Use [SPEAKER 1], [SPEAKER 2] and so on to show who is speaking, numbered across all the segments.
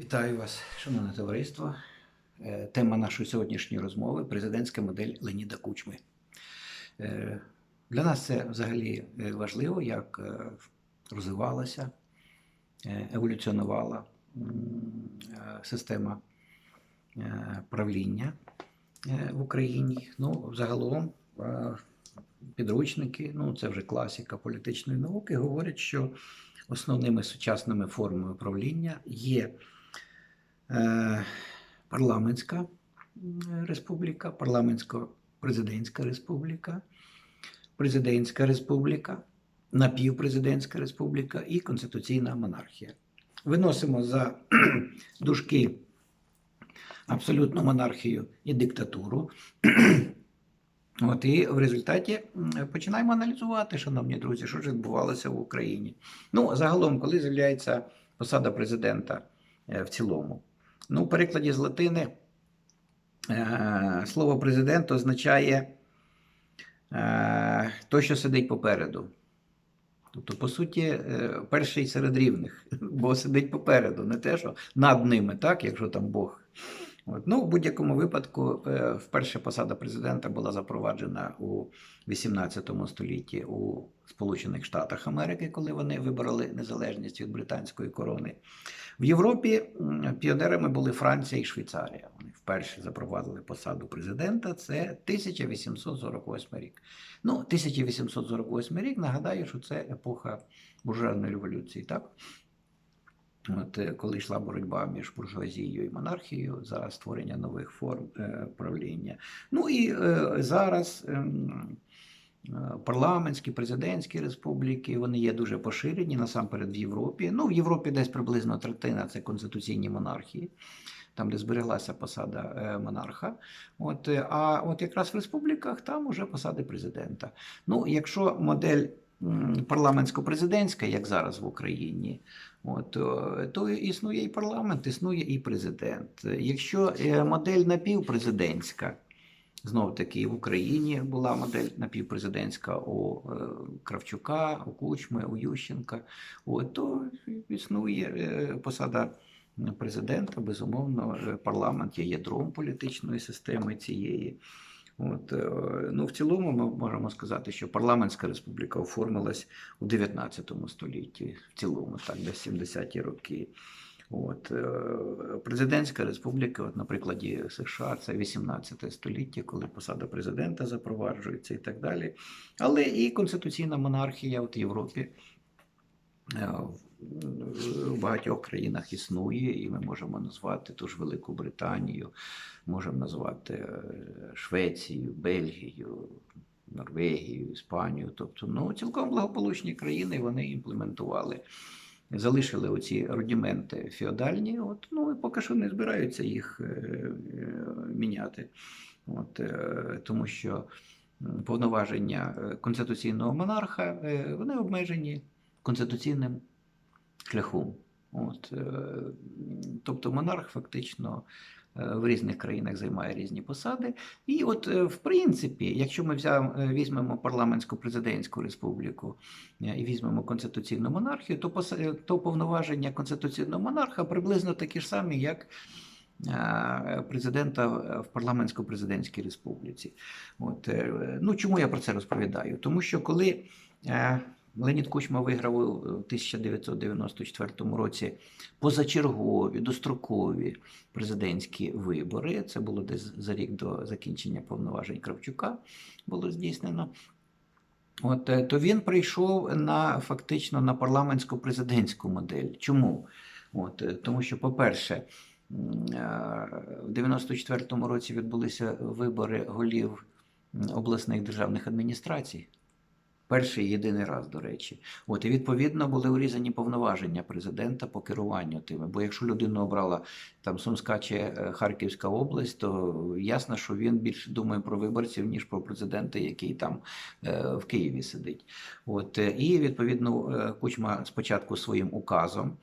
[SPEAKER 1] Вітаю вас, шановне товариство. Е, Тема нашої сьогоднішньої розмови президентська модель Леоніда Кучми. Е, Для нас це взагалі е, важливо, як розвивалася, еволюціонувала система правління в Україні. Ну, загалом підручники, ну це вже класика політичної науки, говорять, що основними сучасними формами правління є парламентська республіка, парламентсько-президентська республіка, президентська республіка, напівпрезидентська республіка і конституційна монархія. Виносимо за дужки абсолютну монархію і диктатуру. От і в результаті починаємо аналізувати, шановні друзі, що ж відбувалося в Україні. Ну, загалом, коли з'являється посада президента е, в цілому. Ну, у перекладі з латини е, слово президент означає то, той, що сидить попереду. Тобто, по суті, е, перший серед рівних, бо сидить попереду, не те, що над ними, так, якщо там Бог. От. Ну, в будь-якому випадку, е, вперше посада президента була запроваджена у 18 столітті у Сполучених Штатах Америки, коли вони вибороли незалежність від британської корони. В Європі піонерами були Франція і Швейцарія. Вони вперше запровадили посаду президента. Це 1848 рік. Ну, 1848 рік, нагадаю, що це епоха буржуазної революції, так? От, е, коли йшла боротьба між буржуазією і монархією за створення нових форм е, правління. Ну і е, зараз ем, парламентські, президентські республіки вони є дуже поширені насамперед в Європі. Ну, в Європі десь приблизно третина це конституційні монархії. Там, де збереглася посада монарха, от а от якраз в республіках там уже посади президента. Ну, якщо модель парламентсько-президентська, як зараз в Україні, От, е, то існує і парламент, існує і президент. Якщо е, модель напівпрезидентська, знов таки в Україні була модель напівпрезидентська у е, Кравчука, у Кучми, у Ющенка, от, то існує посада президента, безумовно, парламент є ядром політичної системи цієї. От, е, ну, в цілому ми можемо сказати, що парламентська республіка оформилась у 19 столітті, в цілому, так, десь 70-ті роки. От, е, президентська республіка, от на прикладі США, це 18 століття, коли посада президента запроваджується і так далі. Але і конституційна монархія от в Європі в багатьох країнах існує, і ми можемо назвати ту ж Велику Британію, можемо назвати е, Швецію, Бельгію, Норвегію, Іспанію. Тобто, ну, цілком благополучні країни вони імплементували, залишили оці рудименти феодальні, от, ну і поки що не збираються їх е, е, міняти. От, е, тому що повноваження е, конституційного монарха е, вони обмежені конституційним шляхом. От, е, тобто монарх фактично е, в різних країнах займає різні посади. І от, е, в принципі, якщо ми візьмемо парламентсько-президентську республіку е, і візьмемо конституційну монархію, то, то повноваження конституційного монарха приблизно такі ж самі, як президента в парламентсько-президентській республіці. От, ну, чому я про це розповідаю? Тому що коли Леонід Кучма виграв у 1994 році позачергові, дострокові президентські вибори. Це було десь за рік до закінчення повноважень Кравчука було здійснено. От, е, то він прийшов на фактично на парламентсько-президентську модель. Чому? От, е, тому що, по-перше, е, в 94-му році відбулися вибори голів обласних державних адміністрацій. Перший єдиний раз, до речі. От, і відповідно були урізані повноваження президента по керуванню тими. Бо якщо людину обрала там Сумська чи е, Харківська область, то ясно, що він більше думає про виборців, ніж про президента, який там е, в Києві сидить. От, е, і відповідно Кучма спочатку своїм указом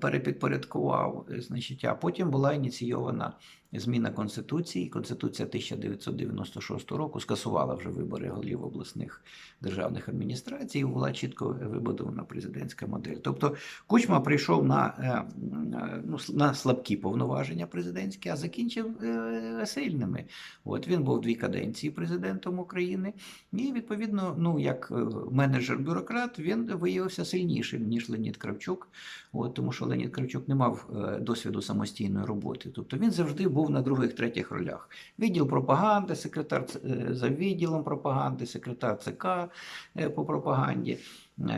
[SPEAKER 1] перепідпорядкував, е, значить, а потім була ініційована зміна Конституції. Конституція 1996 року скасувала вже вибори голів обласних державних адміністрацій, була чітко вибудована президентська модель. Тобто Кучма прийшов на, е, ну, на слабкі повноваження президентські, а закінчив е, сильними. От він був дві каденції президентом України, і відповідно, ну як е, менеджер-бюрократ, він виявився сильнішим ніж Леонід Кравчук. От, тому що Леонід Кравчук не мав е, досвіду самостійної роботи. Тобто він завжди був на других третіх ролях. Відділ пропаганди, секретар е, за відділом пропаганди, секретар ЦК е, по пропаганді.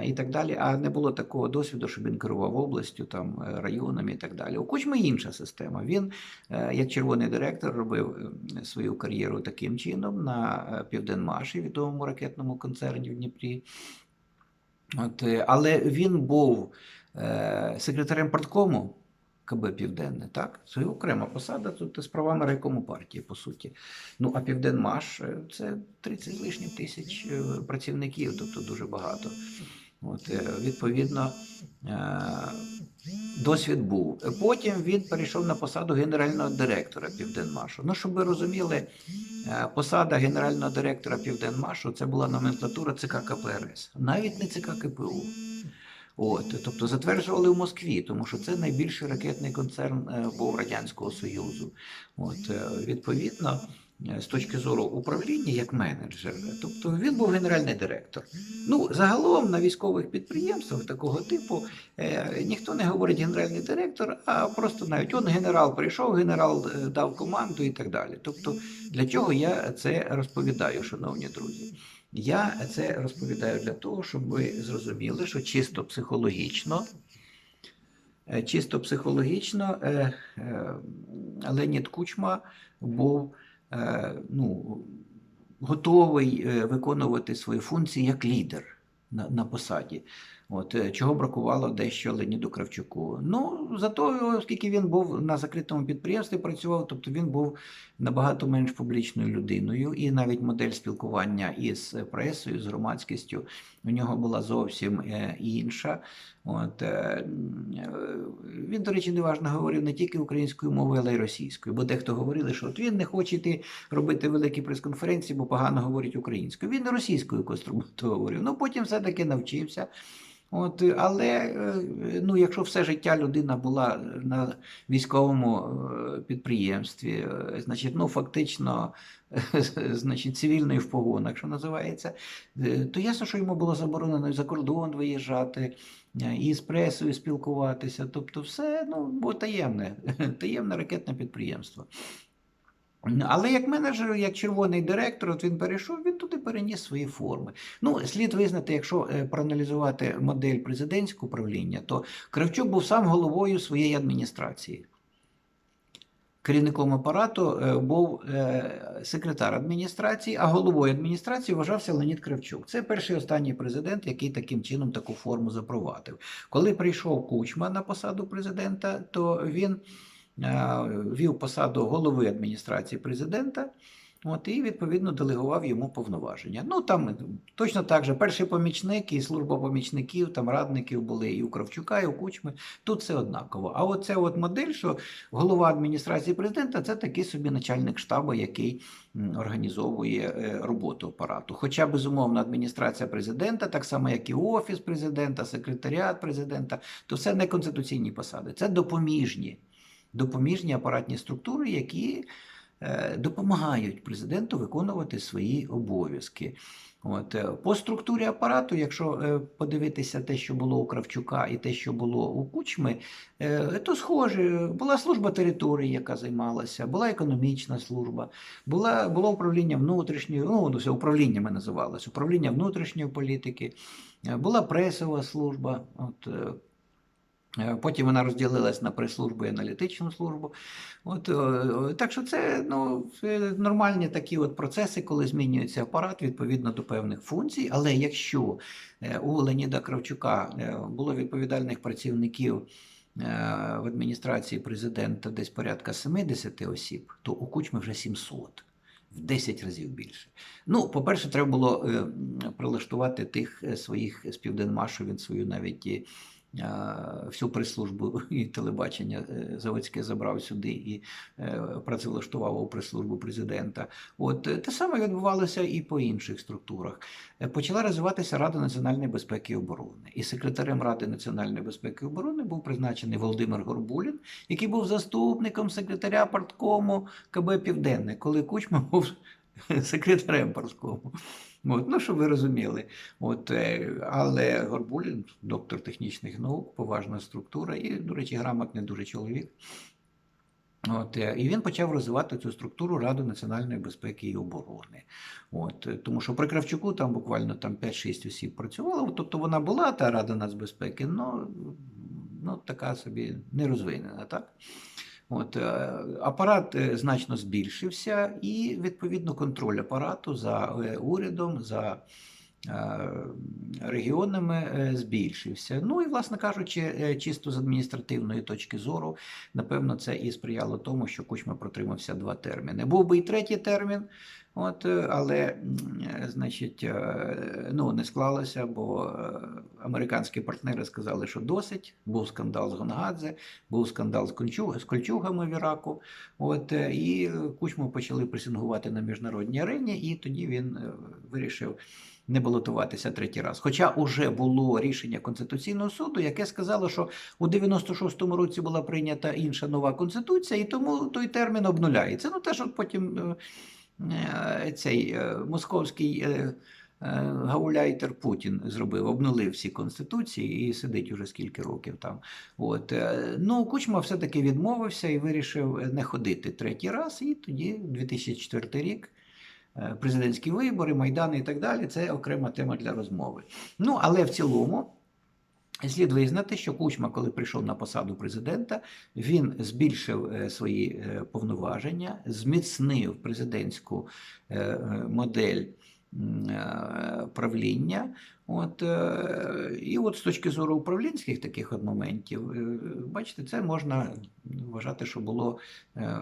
[SPEAKER 1] І так далі, а не було такого досвіду, щоб він керував областю, там районами і так далі. У Кучми інша система. Він, як червоний директор, робив свою кар'єру таким чином на Південмаші, відомому ракетному концерні в Дніпрі. От, е, але він був е, секретарем парткому КБ Південне, так? Це окрема посада тут з правами райкому партії, по суті. Ну, а Південмаш е, це 30 лишніх тисяч е, працівників, тобто дуже багато. От, е, відповідно, е, досвід був. Потім він перейшов на посаду генерального директора Південмашу. Ну, щоб ви розуміли, е, посада генерального директора Південмашу це була номенклатура ЦК КПРС, навіть не ЦК КПУ. От, тобто затверджували в Москві, тому що це найбільший ракетний концерн був Радянського Союзу. От, відповідно, з точки зору управління як менеджер, тобто він був генеральний директор. Ну, загалом на військових підприємствах такого типу е, ніхто не говорить генеральний директор, а просто навіть он генерал прийшов, генерал е, дав команду і так далі. Тобто, для чого я це розповідаю, шановні друзі? Я це розповідаю для того, щоб ви зрозуміли, що чисто психологічно, е, чисто психологічно е, е, Леонід Кучма був е, ну, готовий е, виконувати свої функції як лідер на, на посаді. От, е, чого бракувало дещо Леоніду Кравчуку. Ну, зато, оскільки він був на закритому підприємстві, працював, тобто він був набагато менш публічною людиною, і навіть модель спілкування із пресою, з громадськістю у нього була зовсім е, інша. От, е, він, до речі, неважно говорив не тільки українською мовою, але й російською. Бо дехто говорили, що от він не хоче йти робити великі прес-конференції, бо погано говорить українською. Він російською кострубато говорив. Ну потім все-таки навчився. От, але е, ну, якщо все життя людина була на військовому е, підприємстві, е, значить, ну фактично, значить, цивільною в погонах, що називається, то ясно, що йому було заборонено за кордон виїжджати, і з пресою спілкуватися. Тобто, все ну, було таємне, таємне ракетне підприємство. Але як менеджер, як червоний директор, от він перейшов, він туди переніс свої форми. Ну, слід визнати, якщо е, проаналізувати модель президентського управління, то Кравчук був сам головою своєї адміністрації. Керівником апарату е, був е, секретар адміністрації, а головою адміністрації вважався Леонід Кравчук. Це перший останній президент, який таким чином таку форму запровадив. Коли прийшов Кучма на посаду президента, то він вів посаду голови адміністрації президента. От, і відповідно делегував йому повноваження. Ну там точно так же перший помічник і служба помічників, там радників були і у Кравчука, і у Кучми. Тут все однаково. А оце от модель, що голова адміністрації президента це такий собі начальник штабу, який організовує е, роботу апарату. Хоча, безумовно, адміністрація президента, так само як і офіс президента, секретаріат президента, то це не конституційні посади, це допоміжні, допоміжні апаратні структури, які е, допомагають президенту виконувати свої обов'язки. От, е, по структурі апарату, якщо е, подивитися те, що було у Кравчука, і те, що було у Кучми, то схоже, була служба території, яка займалася, була економічна служба, була, було управління внутрішньої, ну, ну, це управліннями називалось, управління внутрішньої політики, була пресова служба. От, Потім вона розділилась на прес-службу і аналітичну службу. От, е, так що це ну, нормальні такі от процеси, коли змінюється апарат відповідно до певних функцій. Але якщо е, у Леоніда Кравчука е, було відповідальних працівників е, в адміністрації президента десь порядка 70 осіб, то у Кучми вже 700. В 10 разів більше. Ну, по-перше, треба було е, прилаштувати тих е, своїх з він свою навіть всю прес-службу і телебачення е, заводське забрав сюди і е, працевлаштував у прес-службу президента. От е, те саме відбувалося і по інших структурах. Е, Почала розвиватися Рада національної безпеки і оборони. І секретарем Ради національної безпеки і оборони був призначений Володимир Горбулін, який був заступником секретаря парткому КБ Південне, коли Кучма був секретарем парткому. От, ну, щоб ви розуміли. От, е, але Горбулін, доктор технічних наук, поважна структура і, до речі, грамотний дуже чоловік. От, е, і він почав розвивати цю структуру Ради національної безпеки і оборони. От, е, тому що при Кравчуку там буквально там 5-6 осіб працювало. Тобто вона була та Рада нацбезпеки, але ну, така собі не розвинена. Так? От, е, апарат е, значно збільшився, і відповідно контроль апарату за е, урядом, за регіонами збільшився. Ну і, власне кажучи, чисто з адміністративної точки зору, напевно, це і сприяло тому, що Кучма протримався два терміни. Був би і третій термін. От, е, але, е, значить, е, ну, не склалося, бо американські партнери сказали, що досить. Був скандал з Гонгадзе, був скандал з, Кольчугами в Іраку. От, і Кучму почали пресингувати на міжнародній арені, і тоді він вирішив не балотуватися третій раз. Хоча уже було рішення Конституційного суду, яке сказало, що у 96-му році була прийнята інша нова конституція, і тому той термін обнуляється. Ну теж от потім цей е, московський. е, е, Гауляйтер Путін зробив, обнулив всі конституції і сидить уже скільки років там. От. е, Ну, Кучма все-таки відмовився і вирішив не ходити третій раз. І тоді, 2004 рік, е, президентські вибори, Майдани і так далі це окрема тема для розмови. Ну, але в цілому. Слід визнати, що Кучма, коли прийшов на посаду президента, він збільшив е, свої е, повноваження, зміцнив президентську е, модель правління. От, е, і от з точки зору управлінських таких от моментів, е, бачите, це можна вважати, що було е,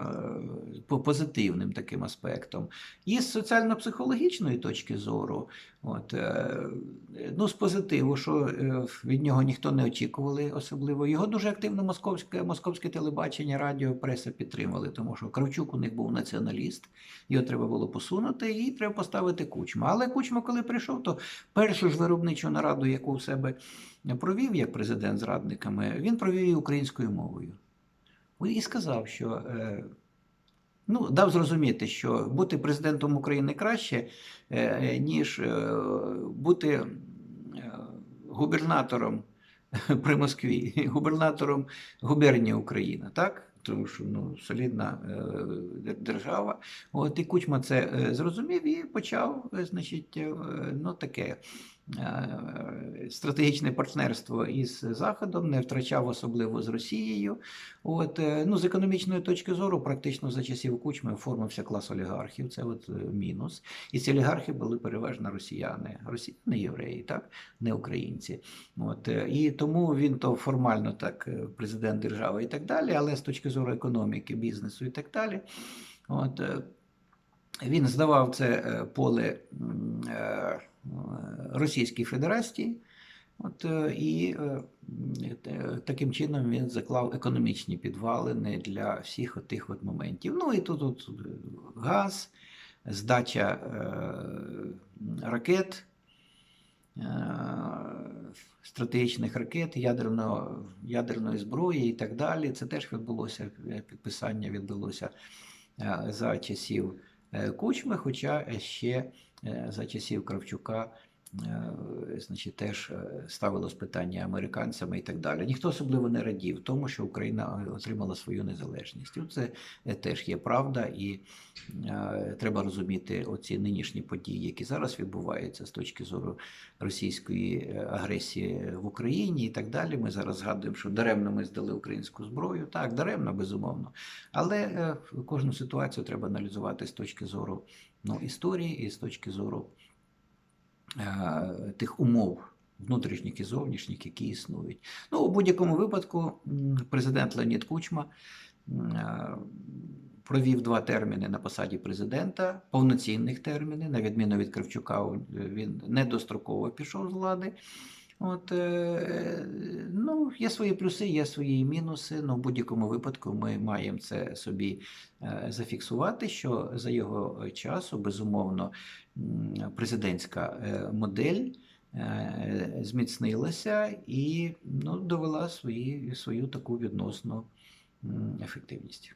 [SPEAKER 1] позитивним таким аспектом. І з соціально-психологічної точки зору, от, ну, з позитиву, що від нього ніхто не очікували особливо. Його дуже активно московське, московське телебачення, радіо, преса підтримали, тому що Кравчук у них був націоналіст, його треба було посунути і треба поставити Кучма. Але Кучма, коли прийшов, то першу ж виробничу нараду, яку в себе провів як президент з радниками, він провів її українською мовою. І сказав, що е, ну, дав зрозуміти, що бути президентом України краще, е, ніж е, бути губернатором при Москві, губернатором губернії Україна, так? Тому що ну, солідна держава. От і Кучма це зрозумів і почав, значить, ну таке стратегічне партнерство із Заходом, не втрачав особливо з Росією. От, е, ну, з економічної точки зору, практично за часів Кучми оформився клас олігархів. Це от е, мінус. І ці олігархи були переважно росіяни, росіяни євреї, так, не українці. От, е, і тому він то формально так е, президент держави і так далі, але з точки зору економіки, бізнесу і так далі. От, е, він здавав це е, поле м, е, Російській Федерації. От, е, і е, е, таким чином він заклав економічні підвалини для всіх от тих от моментів. Ну і тут, е, газ, здача е, ракет, е, стратегічних ракет, ядерного, ядерної зброї і так далі. Це теж відбулося, е, підписання відбулося е, за часів е, Кучми, хоча ще е, за часів Кравчука е, значить, теж е, ставилось питання американцями і так далі. Ніхто особливо не радів тому, що Україна отримала свою незалежність. Це е, теж є правда, і е, треба розуміти оці нинішні події, які зараз відбуваються з точки зору російської е, агресії в Україні і так далі. Ми зараз згадуємо, що даремно ми здали українську зброю. Так, даремно, безумовно. Але е, кожну ситуацію треба аналізувати з точки зору ну, історії і з точки зору е, тих умов. Внутрішніх і зовнішніх, які існують. Ну, у будь-якому випадку президент Леонід Кучма е, провів два терміни на посаді президента, повноцінних терміни, на відміну від Кравчука, він недостроково пішов з влади. От, е, ну, є свої плюси, є свої мінуси. Ну, в будь-якому випадку ми маємо це собі е, зафіксувати, що за його часу, безумовно, президентська е, модель зміцнилася і ну, довела свої, свою таку відносну ефективність.